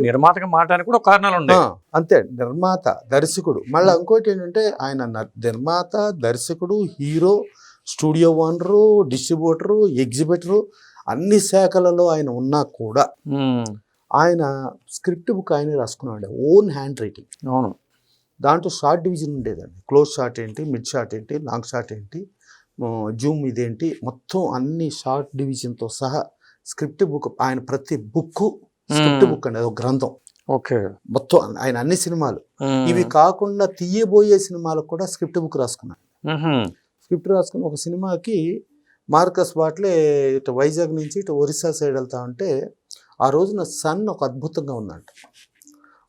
నిర్మాతగా మారడానికి కూడా కారణాలు ఉన్నాయి. అంతే. నిర్మాత దర్శకుడు. మళ్ళీ ఇంకోటి ఏంటంటే ఆయన నిర్మాత దర్శకుడు hero studio owner distributor exhibitor అన్ని శాఖలలో ఆయన ఉన్నా కూడా ఆయన స్క్రిప్ట్ బుక్ ఆయన రాసుకున్నాడు ఓన్ హ్యాండ్ రైటింగ్. అవును. దాంట్లో షార్ట్ డివిజన్ ఉండేదండి. క్లోజ్ షాట్ ఏంటి మిడ్ షాట్ ఏంటి లాంగ్ షాట్ ఏంటి జూమ్ ఇదేంటి మొత్తం అన్ని షార్ట్ డివిజన్తో సహా స్క్రిప్ట్ బుక్ ఆయన ప్రతి బుక్ స్క్రిప్ట్. బుక్ అండి ఒక గ్రంథం. ఓకే. మొత్తం ఆయన అన్ని సినిమాలు. ఇవి కాకుండా తీయబోయే సినిమాలకు కూడా స్క్రిప్ట్ బుక్ రాసుకున్నాను. స్క్రిప్ట్ రాసుకుని ఒక సినిమాకి మార్కస్ బాట్లే ఇటు వైజాగ్ నుంచి ఇటు ఒరిస్సా సైడ్ వెళ్తా ఉంటే ఆ రోజున సన్ ఒక అద్భుతంగా ఉందంట.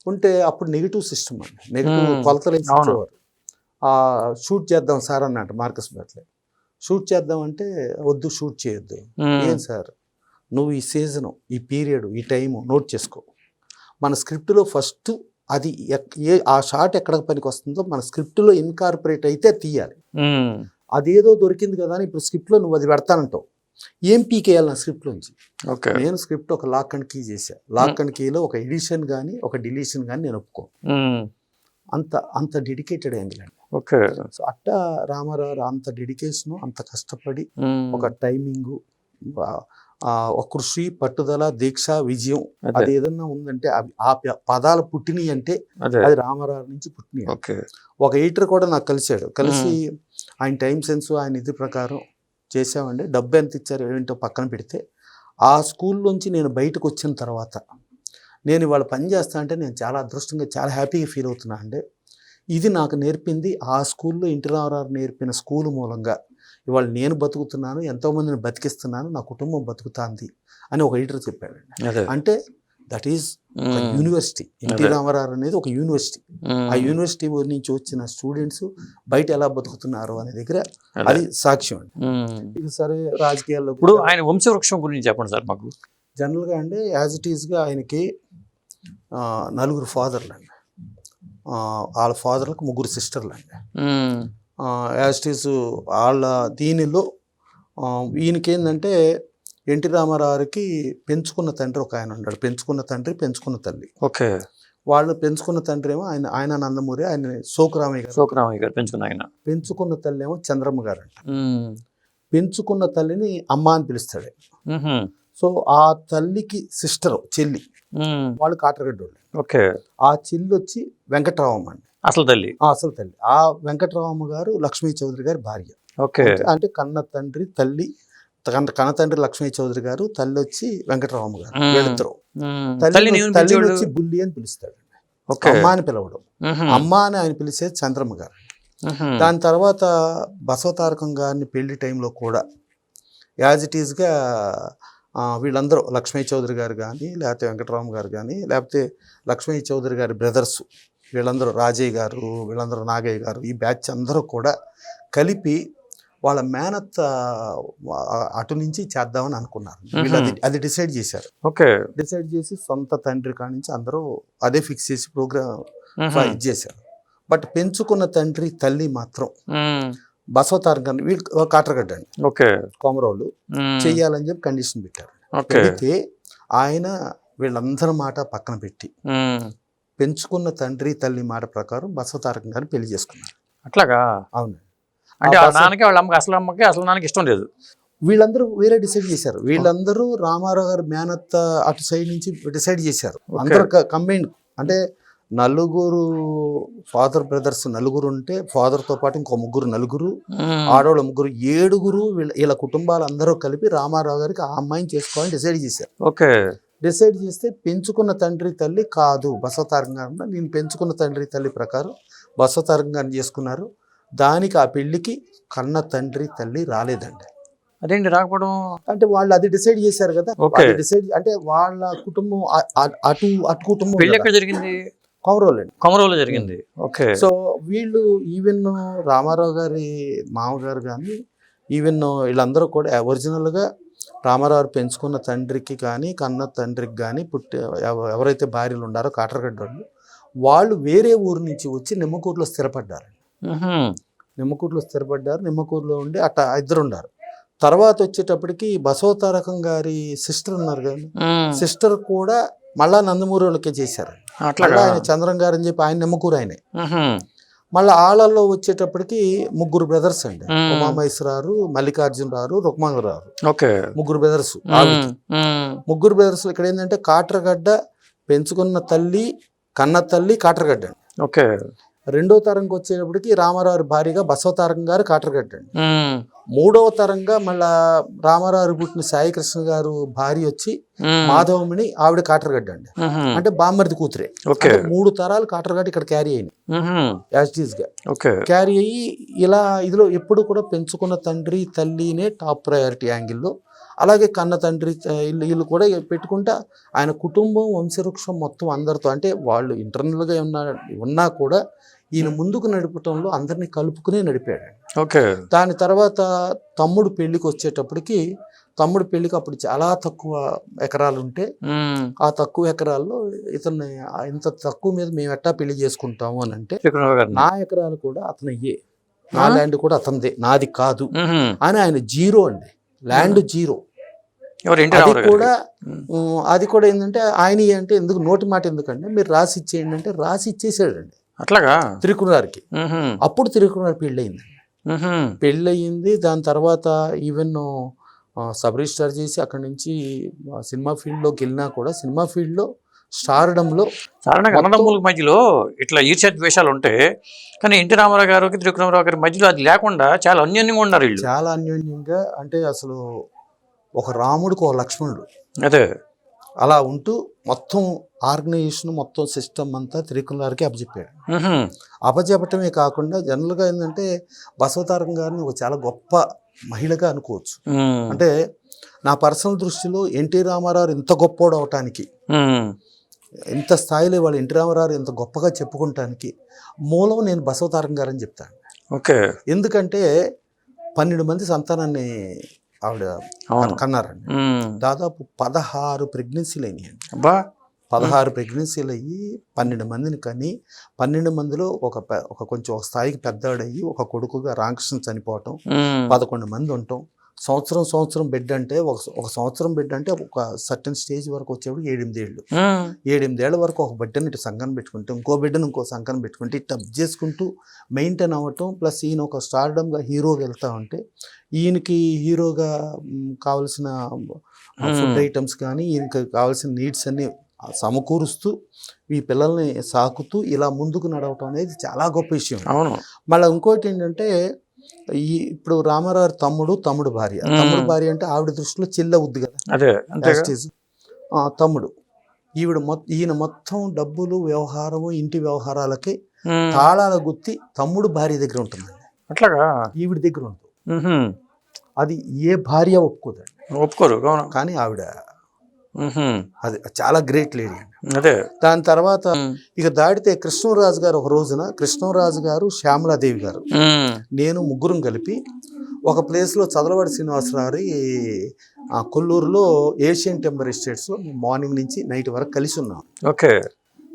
ఉంటే అప్పుడు నెగిటివ్ సిస్టమ్ అండి. నెగిటివ్. కొలతలు. ఇచ్చేవారు. ఆ షూట్ చేద్దాం సార్ అన్నట్ట మార్కస్ బాట్లే. షూట్ చేద్దాం అంటే వద్దు షూట్ చేయొద్దు. ఏం సార్? నువ్వు ఈ సీజను ఈ పీరియడ్ ఈ టైము నోట్ చేసుకో. మన స్క్రిప్ట్లో ఫస్ట్ అది ఏ ఆ షాట్ ఎక్కడ పనికి వస్తుందో మన స్క్రిప్ట్లో ఇన్కార్పొరేట్ అయితే తీయాలి. అదేదో దొరికింది కదా అని ఇప్పుడు స్క్రిప్ట్లో నువ్వు అది పెడతానంటావు. ఏం పీకేయాలి నా స్క్రిప్ట్లోంచి? ఓకే. నేను స్క్రిప్ట్ ఒక లాక్ అండ్ కీ చేశా. లాక్ అండ్ కీలో ఒక ఎడిషన్ కానీ ఒక డిలీషన్ కానీ నేను ఒప్పుకో. అంత అంత డెడికేటెడ్ అయిందిలేండి ఓకే. సో అట్టా రామారావు అంత డెడికేషను అంత కష్టపడి ఒక టైమింగు ఒక కృషి పట్టుదల దీక్ష విజయం అదే. ఏదన్నా ఉందంటే అవి ఆ పదాలు పుట్టినవి అంటే అదే. రామారావు నుంచి పుట్టినవి ఒక ఎడిటర్ కూడా నాకు కలిశాడు. కలిసి ఆయన టైం సెన్స్ ఆయన ఇది ప్రకారం చేసామండి డబ్బు ఎంత ఇచ్చారు ఏంటో పక్కన పెడితే ఆ స్కూల్లోంచి నేను బయటకు వచ్చిన తర్వాత నేను ఇవాళ పని చేస్తా అంటే నేను చాలా అదృష్టంగా చాలా హ్యాపీగా ఫీల్ అవుతున్నా అండి. ఇది నాకు నేర్పింది ఆ స్కూల్లో ఇంటి రామారావు నేర్పిన స్కూల్ మూలంగా. ఇవాళ నేను బతుకుతున్నాను ఎంతోమందిని బతికిస్తున్నాను నా కుటుంబం బతుకుతాంది అని ఒక ఎడిటర్ చెప్పాడండి. అంటే that is university NT. Rama Rao అనేది ఒక యూనివర్సిటీ ఆ యూనివర్సిటీ నుంచి వచ్చిన స్టూడెంట్స్ బయట ఎలా బతుకుతున్నారు అనే దగ్గర అదే. సాక్ష్యం అండి. సరే రాజకీయాల్లో ఇప్పుడు ఆయన వంశవృక్షం గురించి చెప్పండి సార్ మాకు. జనరల్గా అండి యాజ్ ఇట్ ఈస్గా ఆయనకి నలుగురు ఫాదర్లు అండి వాళ్ళ ఫాదర్లకు ముగ్గురు సిస్టర్లు అండి ఈస్ వాళ్ళ దీనిలో ఆ, ఈయనకి ఏంటంటే ఎన్టీ రామారావుకి పెంచుకున్న తండ్రి ఒక ఆయన ఉన్నాడు. పెంచుకున్న తండ్రి పెంచుకున్న తల్లి. ఓకే. వాళ్ళు పెంచుకున్న తండ్రి ఏమో ఆయన ఆయన నందమూరి ఆయన సోకురామయ్య గారు. శోకరామయ్య గారు పెంచుకున్న ఆయన. పెంచుకున్న తల్లి ఏమో చంద్రమ్మ గారు అంట పెంచుకున్న తల్లిని అమ్మ అని పిలుస్తాడు. సో ఆ తల్లికి సిస్టర్ చెల్లి. వాళ్ళు కాటరగడ్డోళ్ళు. ఓకే. ఆ చెల్లి వచ్చి వెంకట్రావమ్మ అండి అసలు తల్లి? అసలు తల్లి. ఆ వెంకట్రావమ్మ గారు లక్ష్మీ చౌదరి గారి భార్య. ఓకే. అంటే- కన్న తండ్రి తల్లి కన్న కన్న తండ్రి లక్ష్మీ చౌదరి గారు తల్లి వచ్చి వెంకట్రావమ్మ గారు. వీళ్ళిద్దరు. ఉమ్, తల్లి పిలిచేవాడు? వచ్చి బుల్లి అని పిలుస్తాడు అమ్మ అని పిలవడం. అమ్మ అని ఆయన పిలిచేది చంద్రమ్మ గారు. దాని తర్వాత బసవతారకం గారిని పెళ్ళి టైంలో కూడా యాజ్ ఇట్ ఈస్గా వీళ్ళందరూ లక్ష్మీ చౌదరి గారు కానీ లేకపోతే వెంకటరామ గారు కానీ లేకపోతే లక్ష్మీ చౌదరి గారి బ్రదర్స్ వీళ్ళందరూ రాజయ్య గారు వీళ్ళందరూ నాగయ్య గారు ఈ బ్యాచ్ అందరూ కూడా కలిపి వాళ్ళ మేనత్ అటు నుంచి చేద్దామని అనుకున్నారు. వీళ్ళు అది అది డిసైడ్ చేశారు. ఓకే. డిసైడ్ చేసి సొంత తండ్రి కాడి నుంచి అందరూ అదే ఫిక్స్ చేసి ప్రోగ్రామ్ ఇది చేశారు. బట్ పెంచుకున్న తండ్రి తల్లి మాత్రం గారిని వీళ్ళు కాటరగడ్డ అండి. ఓకే. కోమరోళ్ళు చెయ్యాలని చెప్పి కండిషన్ పెట్టారు. పెడితే ఆయన వీళ్ళందరి మాట పక్కన పెట్టి పెంచుకున్న తండ్రి తల్లి మాట ప్రకారం బసవతారకం గారిని పెళ్ళి చేసుకున్నారు. అట్లాగా? అవును. అంటే నాన్నకి వాళ్ళ అమ్మకి అసలు అమ్మకి అసలు నాన్నకి ఇష్టం లేదు. వీళ్ళందరూ వేరే డిసైడ్ చేశారు. వీళ్ళందరూ రామారావు గారు మేనత్త అటు సైడ్ నుంచి డిసైడ్ చేశారు. అందరు కంబైన్ అంటే నలుగురు ఫాదర్ బ్రదర్స్ నలుగురు ఉంటే ఫాదర్తో పాటు ఇంకో ముగ్గురు నలుగురు ఆడవాళ్ళ ముగ్గురు ఏడుగురు వీళ్ళ వీళ్ళ కుటుంబాలు అందరూ కలిపి రామారావు గారికి ఆ అమ్మాయిని చేసుకోవాలని డిసైడ్ చేశారు. ఓకే. డిసైడ్ చేస్తే పెంచుకున్న తండ్రి తల్లి కాదు. ఉన్నారు. నేను పెంచుకున్న తండ్రి తల్లి ప్రకారం బసవతారకం గారిని చేసుకున్నారు. దానికి ఆ పెళ్ళికి కన్న తండ్రి తల్లి రాలేదండి. అదేంటి రాకపోవడం? అంటే వాళ్ళు అది డిసైడ్ చేశారు కదా. డిసైడ్ అంటే వాళ్ళ కుటుంబం అటు అటు కుటుంబం ఎక్కడ జరిగింది? కొమరోలో జరిగింది. ఓకే. సో వీళ్ళు ఈవెన్ రామారావు గారి మామగారు కానీ ఈవెన్ వీళ్ళందరూ కూడా ఒరిజినల్గా రామారావు పెంచుకున్న తండ్రికి కానీ కన్న తండ్రికి కానీ పుట్టి ఎవ- ఎవరైతే భార్యలు ఉన్నారో కాటరగడ్డ వాళ్ళు వాళ్ళు వేరే ఊరు నుంచి వచ్చి నిమ్మకూరులో స్థిరపడ్డారు. నిమ్మకూరులో స్థిరపడ్డారు. నిమ్మకూరులో ఉండి అట్ట ఇద్దరు ఉన్నారు తర్వాత వచ్చేటప్పటికి బసవతారకం గారి సిస్టర్ ఉన్నారు ఉమ్, సిస్టర్ కూడా మళ్ళా నందమూరి వాళ్ళకే చేశారు. మళ్ళా ఆయన చంద్రం గారు అని చెప్పి ఆయన నిమ్మకూరు ఆయనే. మళ్ళీ ఆళ్ళల్లో వచ్చేటప్పటికి ముగ్గురు బ్రదర్స్ అండి. మ్మ్. ఉమామహేశ్వరారు మల్లికార్జునరావు రుక్మంగరావు ఓకే. ముగ్గురు బ్రదర్స్. ముగ్గురు బ్రదర్స్ ఇక్కడ ఏంటంటే కాట్రగడ్డ పెంచుకున్న తల్లి కన్న తల్లి కాట్రగడ్డ అండి. ఓకే. రెండో తరంకి వచ్చేటప్పటికి రామారావు భార్యగా బసవతారం గారు కాట్రగడ్డ అండి. మూడవ తరంగా మళ్ళా రామారావు పుట్టిన సాయికృష్ణ గారు భార్య వచ్చి మ్మ్. మాధవమణి ఆవిడ కాటరగడ్డ అండి. అంటే బామ్మర్ది కూతురే మూడు తరాలు కాటరగడ్డ ఇక్కడ క్యారీ అయినాయి మ్హూ. యాజ్గా క్యారీ అయ్యి ఇలా ఇదిలో ఎప్పుడు కూడా పెంచుకున్న తండ్రి తల్లినే టాప్ ప్రయారిటీ యాంగిల్లో అలాగే కన్న తండ్రి వీళ్ళు వీళ్ళు కూడా పెట్టుకుంటా ఆయన కుటుంబం వంశవృక్షం మొత్తం అందరితో అంటే వాళ్ళు ఇంటర్నల్గా ఉన్నా ఉన్నా కూడా ఈయన ముందుకు నడపటంలో అందరినీ కలుపుకునే నడిపాడు ఓకే దాని తర్వాత తమ్ముడు పెళ్ళికి వచ్చేటప్పటికి తమ్ముడు పెళ్ళికి అప్పుడు చాలా తక్కువ ఎకరాలు ఉంటే. ఆ తక్కువ ఎకరాల్లో ఇతన్ని ఇంత తక్కువ మీద మేము ఎట్టా పెళ్ళి చేసుకుంటాము అని అంటే. నా ఎకరాలు కూడా అతనయ్యే నా? ల్యాండ్ కూడా అతనిదే నాది కాదు. అని ఆయన జీరో అండి ల్యాండ్ జీరో అది కూడా అది కూడా ఏంటంటే ఆయన అంటే ఎందుకు నోటి మాట ఎందుకంటే మీరు రాసి ఇచ్చేయండి అంటే రాసి ఇచ్చేసాడండి. అట్లాగా? తిరుకురారికి మ్హూ. అప్పుడు పెళ్ళయింది. మ్హూ. పెళ్ళయింది దాని తర్వాత ఈవెన్ సబ్ రిజిస్టార్ చేసి అక్కడి నుంచి సినిమా ఫీల్డ్లోకి వెళ్ళినా కూడా సినిమా ఫీల్డ్లో మొత్తం- అన్నదమ్ముల మధ్యలో ఇట్లా ఈర్ష్య ద్వేషాలు ఉంటాయి కానీ ఎన్టీ రామారావు గారికి త్రికోణరావు గారి మధ్యలో అది లేకుండా చాలా అన్యోన్యంగా ఉన్నారు వీళ్ళు చాలా అన్యోన్యంగా అంటే అసలు ఒక రాముడికి ఒక లక్ష్మణుడు అదే అలా ఉంటూ మొత్తం ఆర్గనైజేషన్ మొత్తం సిస్టమ్ అంతా తిరుకులారికి అప్పచెప్పాడు. అప్పచెప్పటమే కాకుండా జనరల్గా ఏంటంటే బసవతారకం గారిని ఒక చాలా గొప్ప మహిళగా అనుకోవచ్చు. అంటే నా పర్సనల్ దృష్టిలో ఎన్టీ రామారావు ఇంత గొప్పోడు అవటానికి. ఇంత స్థాయిలో వాళ్ళు ఎన్టీ రామారావు ఇంత గొప్పగా చెప్పుకుంటానికి మూలం నేను బసవతారం గారని చెప్తాను. ఓకే. ఎందుకంటే పన్నెండు మంది సంతానాన్ని ఆవిడ కన్నారండి. దాదాపు పదహారు ప్రెగ్నెన్సీలు అయినాయండి అబ్బా. పదహారు ప్రెగ్నెన్సీలు అయ్యి పన్నెండు మందిని కని పన్నెండు మందిలో ఒక ఒక కొంచెం ఒక స్థాయికి పెద్దవాడయ్యి ఒక కొడుకుగా రామకృష్ణ చనిపోవటం. పదకొండు మంది ఉంటాం సంవత్సరం సంవత్సరం బిడ్డ అంటే ఒక ఒక సంవత్సరం బిడ్డ అంటే ఒక సర్టన్ స్టేజ్ వరకు వచ్చేప్పుడు ఏడెనిమిది ఏళ్ళు. మ్మ్. ఏడెనిమిదేళ్ళ వరకు ఒక బిడ్డని ఇటు సంఘం పెట్టుకుంటే ఇంకో బిడ్డను ఇంకో సంఘం పెట్టుకుంటే ఇట్లా చేసుకుంటూ మెయింటైన్ అవ్వటం ప్లస్ ఈయన ఒక స్టార్డమ్గా హీరోగా వెళ్తా ఉంటే ఈయనకి హీరోగా కావలసిన ఫుడ్ ఐటమ్స్ కానీ ఈయనకి కావాల్సిన నీడ్స్ అన్ని సమకూరుస్తూ ఈ పిల్లల్ని సాకుతూ ఇలా ముందుకు నడవటం అనేది చాలా గొప్ప విషయం. అవును. మళ్ళీ ఇంకోటి ఏంటంటే ఈ ఇప్పుడు రామారావు తమ్ముడు తమ్ముడు భార్య. మ్మ్. తమ్ముడు భార్య అంటే ఆవిడ దృష్టిలో చెల్లె అవుద్ది కదా? అదే తమ్ముడు. ఈవిడ మొత్తం ఈయన మొత్తం డబ్బులు వ్యవహారము ఇంటి వ్యవహారాలకి. తాళాల గుత్తి తమ్ముడు భార్య దగ్గర ఉంటుందండి. అట్లాగా? ఈవిడ దగ్గర ఉంటుంది. అది ఏ భార్య ఒప్పుకోదండి. ఒప్పుకోరు కానీ ఆవిడ. అది చాలా గ్రేట్ లేడీ అండి. అదే. దాని తర్వాత. ఇక దాటితే కృష్ణరాజు గారు ఒక రోజున కృష్ణరాజు గారు శ్యామలాదేవి గారు. నేను ముగ్గురం కలిపి ఒక ప్లేస్లో చదలవాడి శ్రీనివాసరావు ఆ కొల్లూరులో ఏషియన్ టెంబర్ ఎస్టేట్స్లో మార్నింగ్ నుంచి నైట్ వరకు కలిసి ఉన్నాం. ఓకే.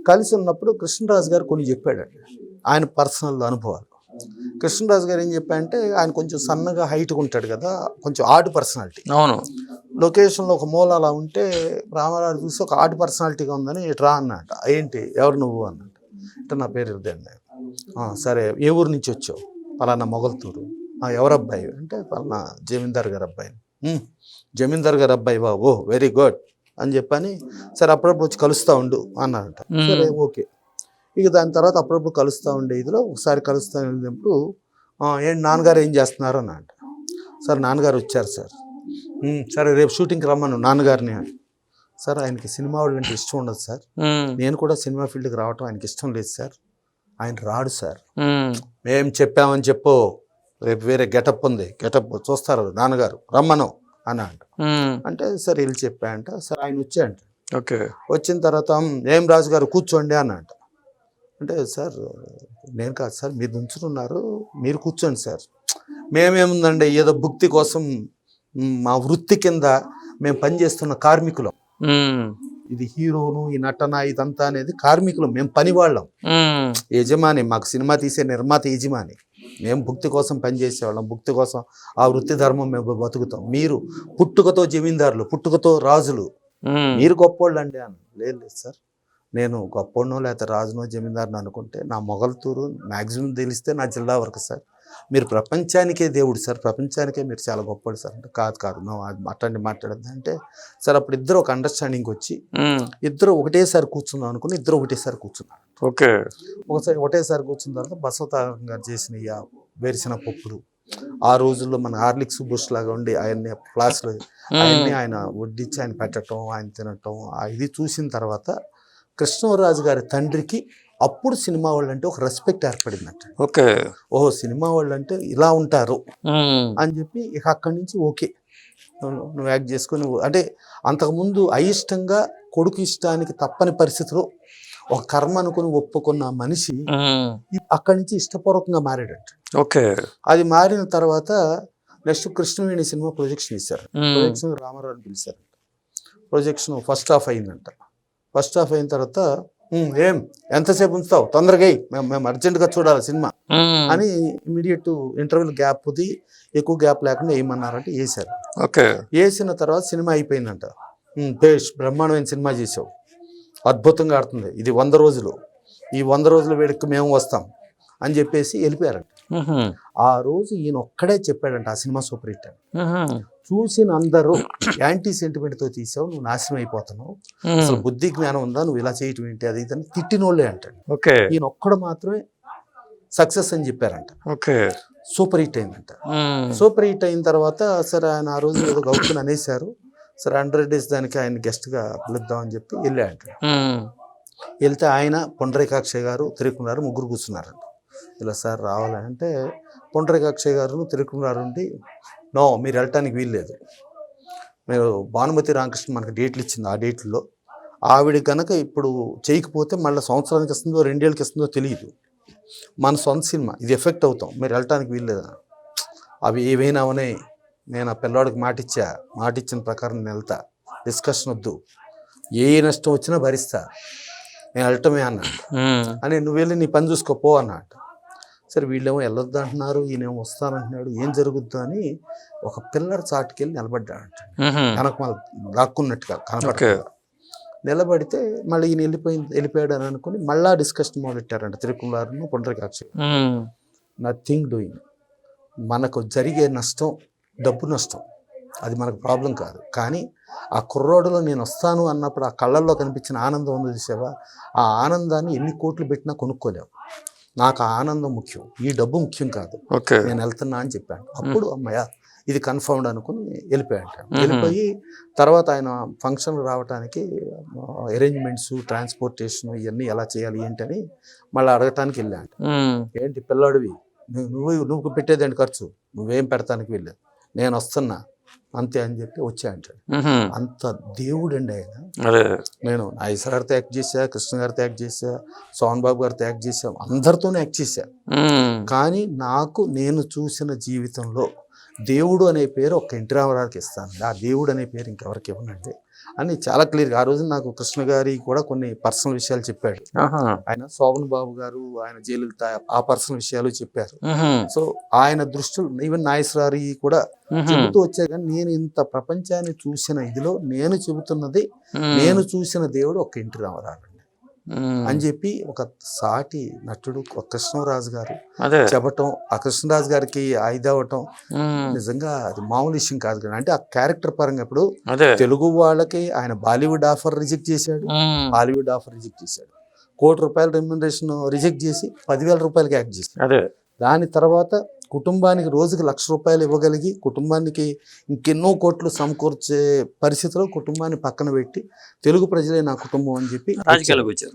కలిసి ఉన్నప్పుడు కృష్ణరాజు గారు కొన్ని చెప్పాడండి. ఆయన పర్సనల్ అనుభవాలు. కృష్ణరాజు గారు ఏం చెప్పారంటే ఆయన కొంచెం సన్నగా హైట్గా ఉంటాడు కదా కొంచెం ఆర్ట్ పర్సనాలిటీ అవును. లొకేషన్లో ఒక మూల అలా ఉంటే రామారావు చూసి ఒక ఆర్ట్ పర్సనాలిటీగా ఉందని ఇటు రా అన్నట్ట ఏంటి? ఎవరు నువ్వు? అన్నట్టు అంటే నా పేరు ఇదండి సరే ఏ ఊరు నుంచి వచ్చావు? పలానా మొగల్తూరు. "ఆ, ఎవరు అబ్బాయి అంటే పలానా జమీందార్ గారు అబ్బాయి. "ఉమ్, జమీందార్ గారు అబ్బాయి బా ఓ వెరీ గుడ్ అని చెప్పని సరే అప్పుడప్పుడు వచ్చి కలుస్తూ ఉండు అన్నారంట. మ్మ్. సరే ఓకే. ఇక దాని తర్వాత అప్పుడప్పుడు కలుస్తూ ఉండే ఇదిలో ఒకసారి కలుస్తూ వెళ్ళినప్పుడు "ఆ, ఏంటి నాన్నగారు ఏం చేస్తున్నారు? అని అంట సార్ నాన్నగారు వచ్చారు సార్. "ఉమ్, సరే రేపు షూటింగ్కి రమ్మను నాన్నగారిని అని. సార్ ఆయనకి సినిమా అంటే ఇష్టం ఉండదు సార్. నేను కూడా సినిమా ఫీల్డ్కి రావటం ఆయనకి ఇష్టం లేదు సార్. ఆయన రాడు సార్. మ్మ్. మేం చెప్పామని చెప్పు. రేపు వేరే గెటప్ ఉంది. గెటప్ చూస్తారు నాన్నగారు. రమ్మను అని అంట. అంటే సరే వీళ్ళు చెప్పా అంట. సరే ఆయన వచ్చాయంట ఓకే. వచ్చిన తర్వాత "ఉమ్, ఏం రాజు గారు కూర్చోండి అని అంట. అంటే సార్ నేను కాదు సార్ మీరు నుంచున్నారు మీరు కూర్చోండి సార్. మేమేముందండి ఏదో భుక్తి కోసం మ్, వృత్తి కింద మేము పనిచేస్తున్న కార్మికులం. ఇది హీరోను ఈ నటన ఇదంతా అనేది కార్మికులం. మేము పని వాళ్ళం. యజమాని మాకు సినిమా తీసే నిర్మాత యజమాని. మేము భుక్తి కోసం పనిచేసేవాళ్ళం భుక్తి కోసం ఆ వృత్తి ధర్మం మేము బతుకుతాం. మీరు పుట్టుకతో జమీందారులు పుట్టుకతో రాజులు. మీరు గొప్పోళ్ళు అండి అని. లేదు లేదు సార్. నేను గొప్పోడినో లేకపోతే రాజునో జమీందారునో అనుకుంటే నా మొగల్తూరు మ్యాక్సిమం తెలిస్తే నా జిల్లా వరకు సార్. మీరు ప్రపంచానికే దేవుడు సార్ ప్రపంచానికే మీరు చాలా గొప్పవాడు సార్. అంటే కాదు కాదు. అది అట్లాంటి మాట్లాడద్దు. అంటే సార్ అప్పుడు ఇద్దరు ఒక అండర్స్టాండింగ్ వచ్చి. ఇద్దరు ఒకటేసారి కూర్చుందాం అనుకుని ఇద్దరు ఒకటేసారి కూర్చున్నారు. ఓకే. ఒకసారి ఒకటేసారి కూర్చున్న తర్వాత బసవతారం గారు చేసిన వేరుసిన పప్పులు ఆ రోజుల్లో మన హార్లిక్స్ బుష్ లాగా ఉండి ఆయన్ని ఫ్లాస్లో ఆయన్ని ఆయన వడ్డించి ఆయన పెట్టడం ఆయన తినటం ఇది చూసిన తర్వాత కృష్ణరాజు గారి తండ్రికి అప్పుడు సినిమా వాళ్ళు అంటే ఒక రెస్పెక్ట్ ఏర్పడిందంట. ఓకే. ఓహో సినిమా వాళ్ళు అంటే ఇలా ఉంటారు. అని చెప్పి ఇక అక్కడి నుంచి ఓకే. నువ్వు యాక్ట్ చేసుకొని అంటే అంతకుముందు అయిష్టంగా కొడుకు ఇష్టానికి తప్పని పరిస్థితిలో ఒక కర్మ అనుకుని ఒప్పుకున్న మనిషి అక్కడి నుంచి ఇష్టపూర్వకంగా మారాడంట. ఓకే. అది మారిన తర్వాత నెక్స్ట్ కృష్ణవేణి సినిమా ప్రొజెక్షన్ ఇచ్చారు. ప్రొజెక్షన్ రామారావు పిలిచారు ప్రొజెక్షన్ ఫస్ట్ హాఫ్ అయిందంట. ఫస్ట్ హాఫ్ అయిన తర్వాత "ఉమ్, ఏం? ఎంతసేపు ఉంచుతావు? తొందరగా. మేము మేము అర్జెంటుగా చూడాలి సినిమా. అని ఇమీడియట్ ఇంటర్వెల్ గ్యాప్ది ఎక్కువ గ్యాప్ లేకుండా వేయమన్నారంటే వేశారు ఓకే. వేసిన తర్వాత సినిమా అయిపోయిందంట. "ఉమ్, పేష్ బ్రహ్మాండమైన సినిమా చేసావు అద్భుతంగా ఆడుతుంది. ఇది వంద రోజులు. ఈ వంద రోజుల వేడికి మేము వస్తాం. అని చెప్పేసి వెళ్ళిపోయారంట. ఆ రోజు ఈయన ఒక్కడే చెప్పాడంట ఆ సినిమా సూపర్ హిట్ అని. చూసిన అందరూ యాంటీ సెంటిమెంట్తో తీసావు నువ్వు నాశనం అయిపోతున్నావు. అసలు బుద్ధి జ్ఞానం ఉందా? నువ్వు ఇలా చేయటం ఏంటి? అది ఇది అని తిట్టినోళ్ళే అంటాడు. ఓకే. ఈయన ఒక్కడు మాత్రమే సక్సెస్ అని చెప్పారంట. ఓకే. సూపర్ హిట్ అయిందంట. సూపర్ హిట్ అయిన తర్వాత సరే ఆయన ఆ రోజు ఏదో గౌతుని అనేశారు. సరే హండ్రెడ్ డేస్ దానికి ఆయన గెస్ట్గా పిలుద్దామని చెప్పి వెళ్ళాడంట. ఉమ్. వెళ్తే ఆయన పొండరేకాక్షయ్య గారు తిరుక్కున్నారు ముగ్గురు కూర్చున్నారంట. ఇలా సార్ రావాలంటే పొండరేకాక్షయ్య గారు తిరుక్కున్నారు ఉండి నో మీరు వెళ్ళటానికి వీల్లేదు. మీరు భానుమతి రామకృష్ణ మనకు డేట్లు ఇచ్చింది ఆ డేట్లో ఆవిడ కనుక ఇప్పుడు చేయకపోతే మళ్ళీ సంవత్సరానికి ఇస్తుందో రెండేళ్ళకి ఇస్తుందో తెలియదు. మన సొంత సినిమా. ఇది ఎఫెక్ట్ అవుతాం. మీరు వెళ్ళటానికి వీల్లేదు? అవి ఏవైనా అవనే నేను ఆ పిల్లవాడికి మాట ఇచ్చా మాట ఇచ్చిన ప్రకారం నేను వెళ్తా. డిస్కషన్ వద్దు. ఏ నష్టం వచ్చినా భరిస్తా. నేను వెళ్ళటమే అన్నా ఉమ్. అని నువ్వు వెళ్ళి నీ పని చూసుకోపో అన్నట్టు సరే వీళ్ళేమో వెళ్ళొద్దు అంటున్నారు ఈయనేమో వస్తానంటున్నాడు ఏం జరుగుద్దు అని ఒక పిల్లర్ చాటుకెళ్ళి. వెనక మళ్ళీ లాక్కున్నట్టుగా కనపడక. నిలబడితే మళ్ళీ ఈయన వెళ్ళిపోయింది వెళ్ళిపోయాడు అని అనుకుని మళ్ళా డిస్కషన్ మొదలెట్టారంట తిరుకులారును పుండ్రకాక్షి. ఉమ్. నథింగ్ డూయింగ్ మనకు జరిగే నష్టం డబ్బు నష్టం. అది మనకు ప్రాబ్లం కాదు. కానీ ఆ కుర్రోడులో నేను వస్తాను అన్నప్పుడు ఆ కళ్ళల్లో కనిపించిన ఆనందం ఉంది చూసావా? ఆ ఆనందాన్ని ఎన్ని కోట్లు పెట్టినా కొనుక్కోలేవు నాకు ఆనందం ముఖ్యం. ఈ డబ్బు ముఖ్యం కాదు. నేను వెళ్తున్నా అని చెప్పాను అప్పుడు అమ్మయ్య ఇది కన్ఫర్మ్డ్ అనుకుని వెళ్ళిపోయాట వెళ్ళిపోయి తర్వాత ఆయన ఫంక్షన్ రావడానికి అరేంజ్మెంట్స్ ట్రాన్స్పోర్టేషన్ ఇవన్నీ ఎలా చేయాలి ఏంటని మళ్ళీ అడగటానికి వెళ్ళాను ఉమ్. ఏంటి పిల్లాడివి? నువ్వు నువ్వు పెట్టేదండి ఖర్చు? నువ్వేం పెడతానికి వెళ్ళలేదు నేను వస్తున్నా. అంతే అని చెప్పి వచ్చా అంటాడు. అంత దేవుడండి ఆయన. అదే. నేను ఐసర్ గారితో యాక్ట్ చేశా కృష్ణ గారితో యాక్ట్ చేశా సోహన్ బాబు గారితో యాక్ట్ చేశా అందరితోనే యాక్ట్ చేశా. కానీ నాకు నేను చూసిన జీవితంలో దేవుడు అనే పేరు ఒక ఎన్టీ రామారావుకి ఇస్తాను. ఆ దేవుడు అనే పేరు ఇంకెవరికి ఇవ్వనండి. అని చాలా క్లియర్గా ఆ రోజు నాకు కృష్ణ గారి కూడా కొన్ని పర్సనల్ విషయాలు చెప్పాడు. ఆయన శోభన్ బాబు గారు ఆయన జయలలిత ఆ పర్సనల్ విషయాలు చెప్పారు. సో ఆయన దృష్టిలో ఈవెన్ నాగేశ్వరి కూడా. చెబుతూ వచ్చే కానీ నేను ఇంత ప్రపంచాన్ని చూసిన ఇదిలో నేను చెబుతున్నది. నేను చూసిన దేవుడు ఒక ఇంటి రామరావు ఉమ్. అని చెప్పి ఒక సాటి నటుడు కృష్ణరాజు గారు చెప్పటం ఆ కృష్ణరాజు గారికి ఉమ్. నిజంగా అది మామూలు విషయం కాదు కదా. అంటే ఆ క్యారెక్టర్ పరంగా ఇప్పుడు తెలుగు వాళ్ళకి ఆయన బాలీవుడ్ ఆఫర్ రిజెక్ట్ చేశాడు. ఉమ్. హాలీవుడ్ ఆఫర్ రిజెక్ట్ చేశాడు. కోటి రూపాయల రెమ్యునరేషన్ రిజెక్ట్ చేసి పదివేల రూపాయలకి యాక్ట్ చేశాడు. దాని తర్వాత కుటుంబానికి రోజుకి లక్ష రూపాయలు ఇవ్వగలిగి కుటుంబానికి ఇంకెన్నో కోట్లు సమకూర్చే పరిస్థితిలో కుటుంబాన్ని పక్కన పెట్టి తెలుగు ప్రజలే నా కుటుంబం అని చెప్పి రాజకీయాలకు వచ్చారు.